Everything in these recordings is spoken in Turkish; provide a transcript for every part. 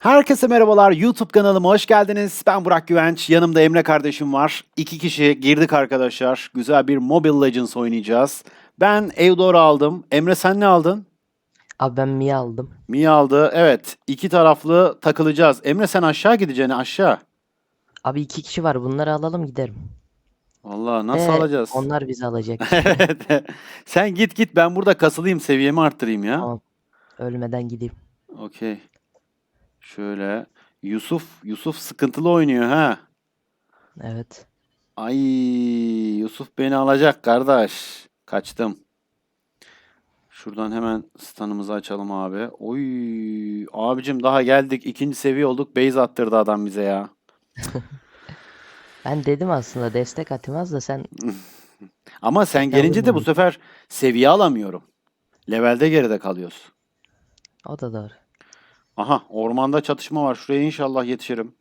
Herkese merhabalar. YouTube kanalıma hoş geldiniz. Ben Burak Güvenç. Yanımda Emre kardeşim var. İki kişi girdik arkadaşlar. Güzel bir Mobile Legends oynayacağız. Ben Eudor'u aldım. Emre sen ne aldın? Abi ben Mia aldım. Mia aldı. Evet. iki taraflı takılacağız. Emre sen aşağı gideceksin aşağı. Abi iki kişi var. Bunları alalım giderim. Vallahi nasıl Ve alacağız? Onlar bizi alacak. Evet. Sen git git ben burada kasılayım seviyemi arttırayım ya. Tamam. Ölmeden gideyim. Okey. Şöyle. Yusuf, Yusuf sıkıntılı oynuyor ha. Evet. Ay Yusuf beni alacak kardeş. Kaçtım. Şuradan hemen standımızı açalım abi. Oy abicim daha geldik. ikinci seviye olduk. Base attırdı adam bize ya. Ben dedim aslında destek atmaz da sen Ama sen gelince de bu sefer seviye alamıyorum. Levelde geride kalıyoruz. o da doğru. Aha ormanda çatışma var. Şuraya inşallah yetişirim.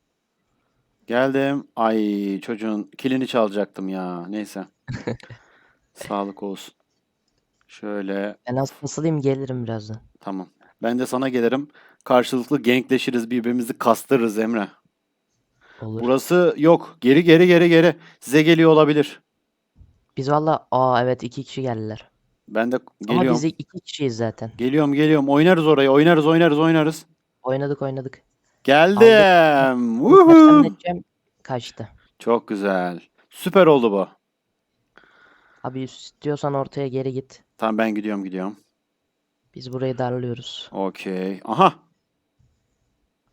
Geldim. Ay çocuğun kilini çalacaktım ya. Neyse. Sağlık olsun. Şöyle Ben az fısılayım gelirim birazdan. tamam. Ben de sana gelirim. Karşılıklı gankleşiriz birbirimizi kastırırız Emre. Olur. Burası yok. Geri geri geri geri. Size geliyor olabilir. Biz valla aa evet iki kişi geldiler. Ben de Ama geliyorum. biz iki kişiyiz zaten. Geliyorum geliyorum. Oynarız orayı. Oynarız oynarız oynarız. Oynadık oynadık. Geldim. Edeceğim kaçtı. Çok güzel. Süper oldu bu. Abi istiyorsan ortaya geri git. Tamam ben gidiyorum gidiyorum. Biz burayı darlıyoruz. Okey. Aha.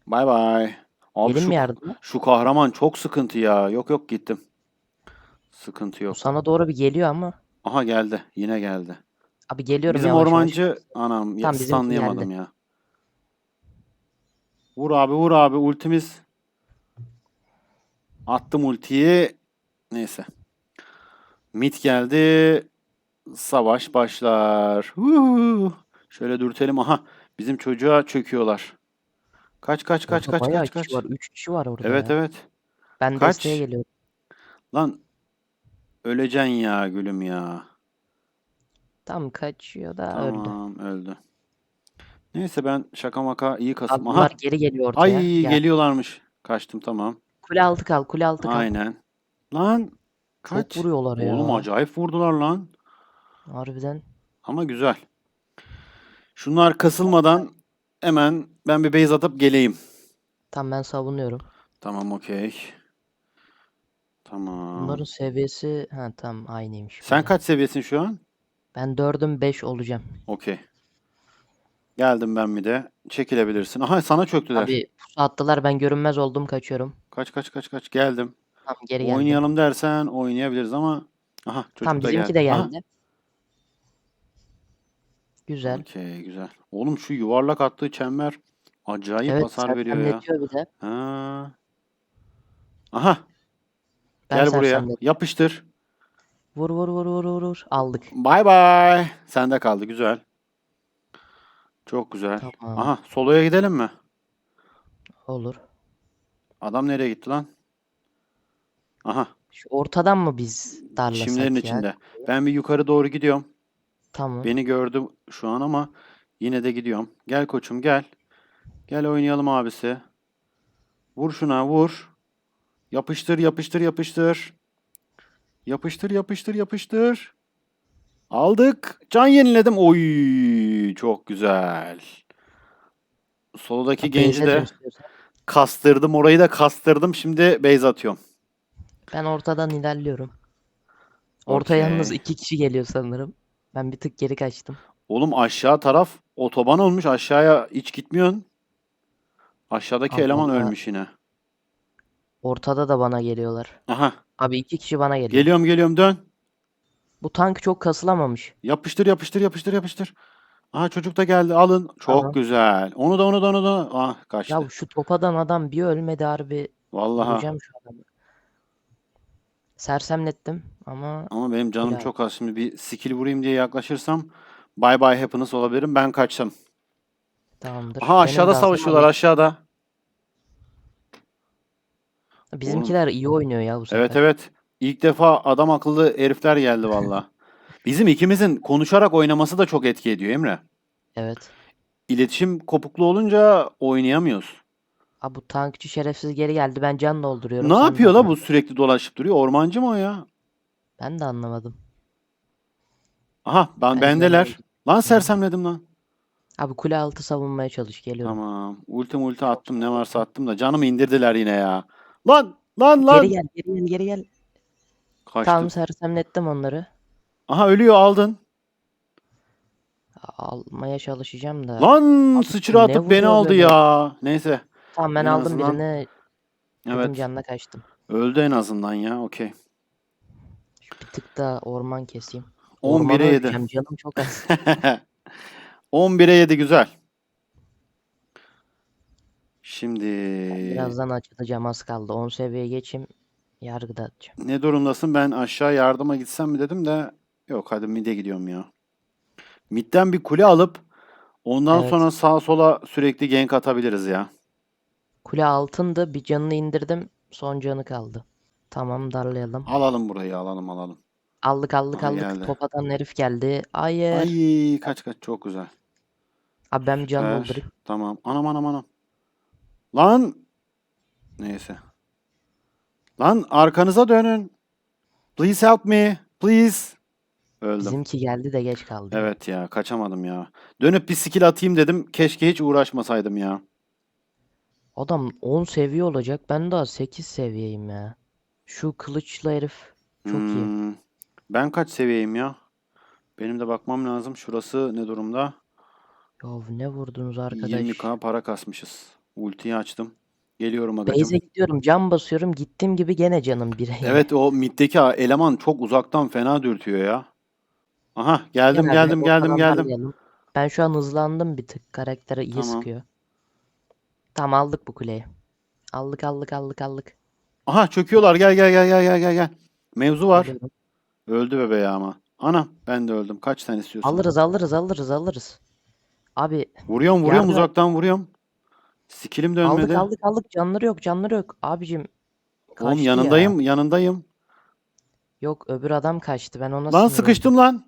Bay bay. Abi Gelin şu, mi yardıma? şu kahraman çok sıkıntı ya. Yok yok gittim. Sıkıntı yok. sana doğru bir geliyor ama. Aha geldi. Yine geldi. Abi geliyorum Bizim yavaş yavaş. ormancı anam ya Tamam, bizimki stunlayamadım geldi. ya. Vur abi vur abi ultimiz. Attım ultiyi. Neyse. Mit geldi. Savaş başlar. Huhu. Şöyle dürtelim. Aha bizim çocuğa çöküyorlar. Kaç kaç kaç Orada kaç bayağı kaç kaç. kişi var. Üç kişi var orada Evet ya. evet. Ben Kaç? desteğe geliyorum. Lan öleceksin ya gülüm ya. Tam kaçıyor da öldü. Tamam öldü. Neyse ben şaka maka iyi kasım. Aha. geri geliyor ortaya. Ay Gel. geliyorlarmış. Kaçtım tamam. Kule altı kal, kule altı kal. Aynen. Lan kaç. Çok vuruyorlar ya. Oğlum acayip vurdular lan. Harbiden. Ama güzel. Şunlar kasılmadan hemen ben bir base atıp geleyim. Tam ben savunuyorum. Tamam okey. Tamam. Bunların seviyesi ha tam aynıymış. Sen kaç seviyesin şu an? Ben dördüm 5 olacağım. Okey. Geldim ben bir de. Çekilebilirsin. Aha sana çöktüler. Abi pusu attılar ben görünmez oldum kaçıyorum. Kaç kaç kaç kaç. Geldim. Tam geri geldim. Oynayalım dersen oynayabiliriz ama aha çocuk Tam da bizimki geldi. de Aha, geldi. Güzel. Okey güzel. Oğlum şu yuvarlak attığı çember acayip Evet hasar veriyor ya. sersemletiyor bir de. Ha. Aha Ben gel buraya. sersemletim. Yapıştır. Vur vur vur vur vur vur. Aldık. Bay bay. Sende kaldı güzel. Çok güzel. Tamam. Aha soloya gidelim mi? Olur. Adam nereye gitti lan? Aha Şu ortadan mı biz darlasak çimlerin ya? içinde. Ben bir yukarı doğru gidiyorum. Tamam. Beni gördü şu an ama yine de gidiyorum. Gel koçum gel. Gel oynayalım abisi. Vur şuna vur. Yapıştır yapıştır yapıştır. Yapıştır yapıştır yapıştır. Aldık. Can yeniledim. Oy çok güzel. Soldaki genci de kastırdım. Orayı da kastırdım. Şimdi base atıyorum. Ben ortadan ilerliyorum. Orta yalnız Okey. iki kişi geliyor sanırım. Ben bir tık geri kaçtım. Oğlum aşağı taraf otoban olmuş. Aşağıya hiç gitmiyorsun. Aşağıdaki Allah eleman Allah. ölmüş yine. Ortada da bana geliyorlar. Aha. Abi iki kişi bana geliyor. Geliyorum geliyorum dön. Bu tank çok kasılamamış. Yapıştır yapıştır yapıştır yapıştır. Aha çocuk da geldi alın. Çok Tamam. güzel. Onu da onu da onu da. Ah kaçtı. Ya şu topadan adam bir ölmedi harbi. Vallahi. Vuracağım şu adamı. Sersemlettim ama Ama benim canım Helal. çok az. Şimdi bir skill vurayım diye yaklaşırsam bye bye happiness olabilirim. Ben kaçtım. tamamdır. Aha Benim aşağıda gazım savaşıyorlar abi. aşağıda. Bizimkiler iyi oynuyor ya bu sefer. Evet evet. İlk defa adam akıllı herifler geldi valla. Bizim ikimizin konuşarak oynaması da çok etki ediyor Emre. Evet. İletişim kopuklu olunca oynayamıyoruz. Abi bu tankçı şerefsiz geri geldi. Ben can dolduruyorum. Ne sen yapıyor de la bu sürekli dolaşıp duruyor? Ormancı mı o ya? Ben de anlamadım. Aha ben Ben bendeler. de- Lan sersemledim lan. Abi kule altı savunmaya çalış. Geliyorum. Tamam. Ulti multi attım ne varsa attım da canımı indirdiler yine ya. Lan lan lan. Geri gel, geri gel, geri gel. Kaçtım. Tamam sersemlettim onları. Aha ölüyor aldın. Almaya çalışacağım da. Lan Abi sıçra atıp beni aldı böyle? ya. Neyse. Tamam ben en aldım azından- birini. Dedim Evet. canına kaçtım. Öldü en azından ya. Okey. Bir tık da orman keseyim. 11'e Ormanı 7. öleceğim, Canım çok az. 11'e 7 güzel. Şimdi Birazdan açılacağım az kaldı. 10 seviyeye geçeyim. Yargıda atacağım. ne durumdasın? Ben aşağı yardıma gitsem mi dedim de yok hadi mid'e gidiyorum ya. Mid'den bir kule alıp ondan Evet. sonra sağa sola sürekli gank atabiliriz ya. Kule altındı. Bir canını indirdim. Son canı kaldı. Tamam darlayalım. Alalım burayı alalım alalım. Aldık aldık Aha, aldık. geldi. Top atan herif geldi. Hayır. Ay kaç kaç çok güzel. Abi ben bir can doldurayım. Tamam. Anam anam anam. Lan. Neyse. Lan arkanıza dönün. Please help me. Please. Öldüm. Bizimki geldi de geç kaldı. Evet ya kaçamadım ya. Dönüp bir skill atayım dedim. Keşke hiç uğraşmasaydım ya. Adam 10 seviye olacak. Ben daha 8 seviyeyim ya. Şu kılıçlı herif çok iyi. Hmm, Ben kaç seviyeyim ya? Benim de bakmam lazım. Şurası ne durumda? Ya ne vurdunuz arkadaş? 20k para kasmışız. Ultiyi açtım. Geliyorum agacım. Base'e gidiyorum. Can basıyorum. Gittiğim gibi gene canım bire. Evet o middeki eleman çok uzaktan fena dürtüyor ya. Aha geldim Gel abi, geldim geldim ortadan geldim. darlayalım. Ben şu an hızlandım bir tık. Karaktere iyi Tamam. sıkıyor. Tamam aldık bu kuleyi. Aldık aldık aldık aldık. Aha çöküyorlar gel gel gel gel gel gel gel. Mevzu var. Öldü bebe ya ama. Ana ben de öldüm. Kaç tane istiyorsun? Alırız alırız alırız alırız. Abi Vuruyorum vuruyorum Yardım- uzaktan vuruyorum. Skillim aldık dönmedi. aldık aldık. Canları yok canları yok. Abicim Oğlum kaçtı ya. yanındayım yanındayım. Yok öbür adam kaçtı. Ben ona Lan sıkıştım lan.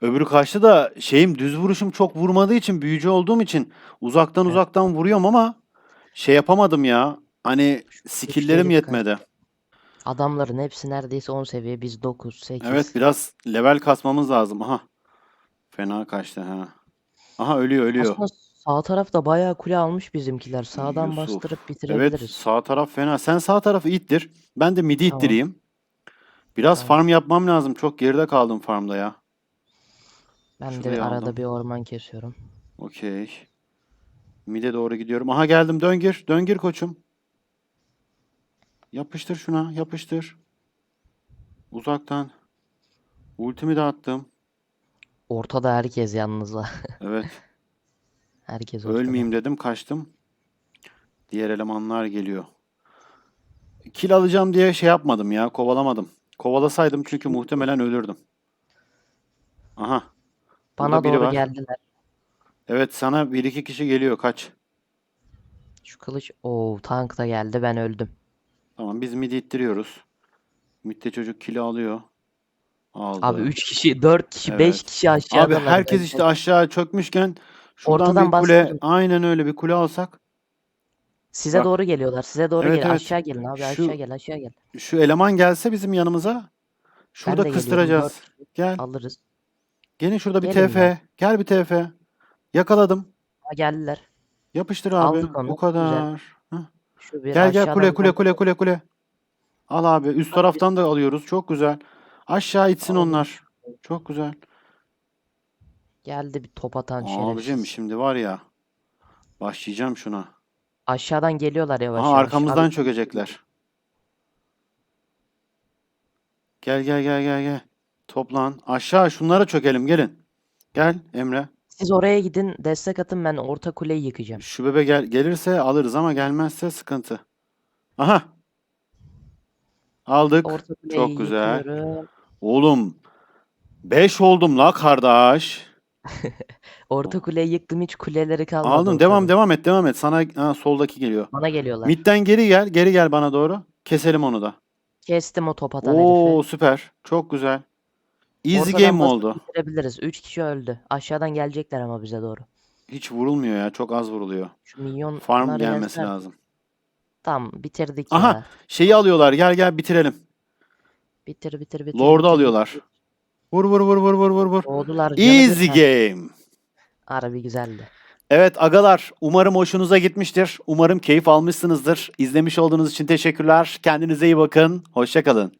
Öbürü kaçtı da şeyim düz vuruşum çok vurmadığı için büyücü olduğum için uzaktan Evet. uzaktan vuruyorum ama şey yapamadım ya. Hani skill'lerim herif yetmedi. Adamların hepsi neredeyse 10 seviye. Biz 9, 8. Evet biraz level kasmamız lazım. Aha. Fena kaçtı ha. Aha ölüyor ölüyor. Aslında sağ tarafta bayağı kule almış bizimkiler. Sağdan Yusuf. bastırıp Evet bitirebiliriz. sağ taraf fena. Sen sağ tarafı ittir. Ben de midi Tamam. ittireyim. Biraz Tamam. farm yapmam lazım. Çok geride kaldım farmda ya. Ben de Şurayı arada aldım. bir orman kesiyorum. Okey. Mide doğru gidiyorum. Aha geldim. Dön gir. Dön gir koçum. Yapıştır şuna. Yapıştır. Uzaktan. Ultimi de attım. Ortada herkes yalnız ha. Evet. Herkes ortada. Ölmeyeyim dedim. Kaçtım. Diğer elemanlar geliyor. Kill alacağım diye şey yapmadım ya. Kovalamadım. Kovalasaydım çünkü muhtemelen ölürdüm. Aha. Burada Bana biri doğru var. geldiler. Evet sana bir iki kişi geliyor. Kaç. Şu kılıç. Oo tank da geldi. Ben öldüm. Tamam biz midi ittiriyoruz. Midde çocuk kilo alıyor. Aldı. Abi 3 kişi, 4 kişi, 5 Evet. kişi Abi aşağıdalar. herkes işte aşağı çökmüşken şuradan Ortadan bir kule aynen öyle bir kule alsak Size Bak. doğru geliyorlar. Size doğru Evet, gel. evet. Aşağı gelin abi. Şu- Aşağı gel. Aşağı gel. şu eleman gelse bizim yanımıza şurada de geliyorum, kıstıracağız. Gel. Alırız. Gelin şurada bir Gelin TF. ya. Gel bir TF. Yakaladım. Ha, geldiler. Yapıştır abi. Aldık onu, Bu kadar. Hah. Şu bir Gel gel aşağıdan kule kule kule kule kule. Al abi. Üst taraftan da alıyoruz. Çok güzel. Aşağı itsin Aldım. onlar. Çok güzel. Geldi bir top atan Abicim şerefsiz. şimdi var ya. Başlayacağım şuna. Aşağıdan geliyorlar yavaş Aha yavaş. arkamızdan Abi, çökecekler. Gel gel gel gel gel. Toplan. Aşağı şunlara çökelim gelin. Gel Emre. siz oraya gidin. Destek atın. Ben orta kuleyi yıkacağım. Şu bebe gel gelirse alırız ama gelmezse sıkıntı. Aha. Aldık. Orta kuleyi Çok güzel. yıkıyorum. Oğlum 5 oldum la kardeş. Orta kuleyi yıktım. Hiç kuleleri kalmadı Aldım. Devam ortada. devam et devam et. Sana ha, soldaki geliyor. Bana geliyorlar. Midden geri gel. Geri gel bana doğru. Keselim onu da. Kestim o top atan Oo herifi. süper. Çok güzel. Easy Ortadan game basıp oldu? bitirebiliriz. 3 kişi öldü. Aşağıdan gelecekler ama bize doğru. hiç vurulmuyor ya. Çok az vuruluyor. Şu minyonlar Farm gelmesi lazım. Tamam bitirdik Aha! ya. Şeyi alıyorlar. Gel gel bitirelim. Bitir bitir bitir. Lord'u bitir, alıyorlar. bitir. Vur vur vur vur vur vur vur. Doğdular Easy game. Harbi güzeldi. Evet agalar umarım hoşunuza gitmiştir. Umarım keyif almışsınızdır. İzlemiş olduğunuz için teşekkürler. Kendinize iyi bakın. Hoşçakalın.